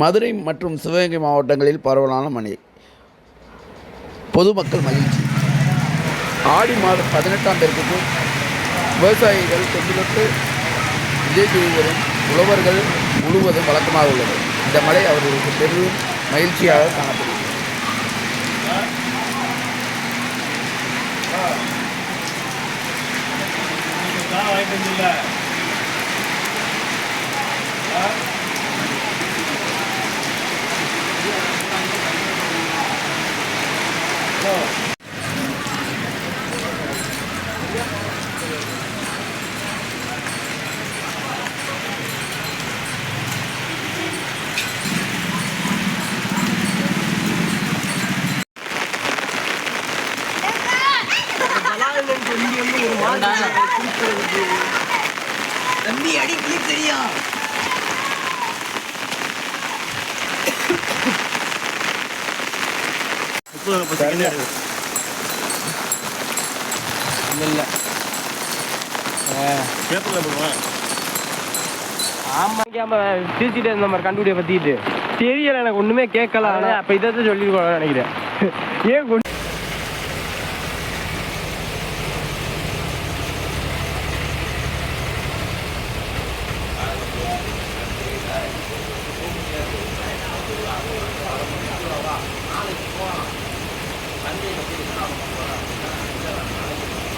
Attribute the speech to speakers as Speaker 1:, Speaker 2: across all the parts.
Speaker 1: மதுரை மற்றும் சிவகங்கை மாவட்டங்களில் பரவலான மழை பொதுமக்கள் மகிழ்ச்சி. ஆடி மாதம் பதினெட்டாம் தேதிக்கு விவசாயிகள் தொண்டிலொட்டு விஜய் செய்வதும் உழவர்கள் முழுவதும் வழக்கமாக உள்ளது. இந்த மழை அவர்களுக்கு பெரும் மகிழ்ச்சியாக காணப்படுகிறது.
Speaker 2: தம்பி அடி கிளிப் தெரியும்.
Speaker 3: இல்லை ஆமாம் பேசிட்டு இருந்த மாதிரி கண்டுபிடிய பற்றிட்டு தெரியல எனக்கு ஒன்றுமே கேட்கல. ஆனால் அப்போ இதை தான் சொல்லியிருக்கோம் நினைக்கிறேன். ஏன்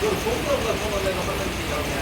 Speaker 3: ஒரு சொந்த உள்ள போனதுக்கப்புறம் தெரிஞ்சுக்கிறோங்க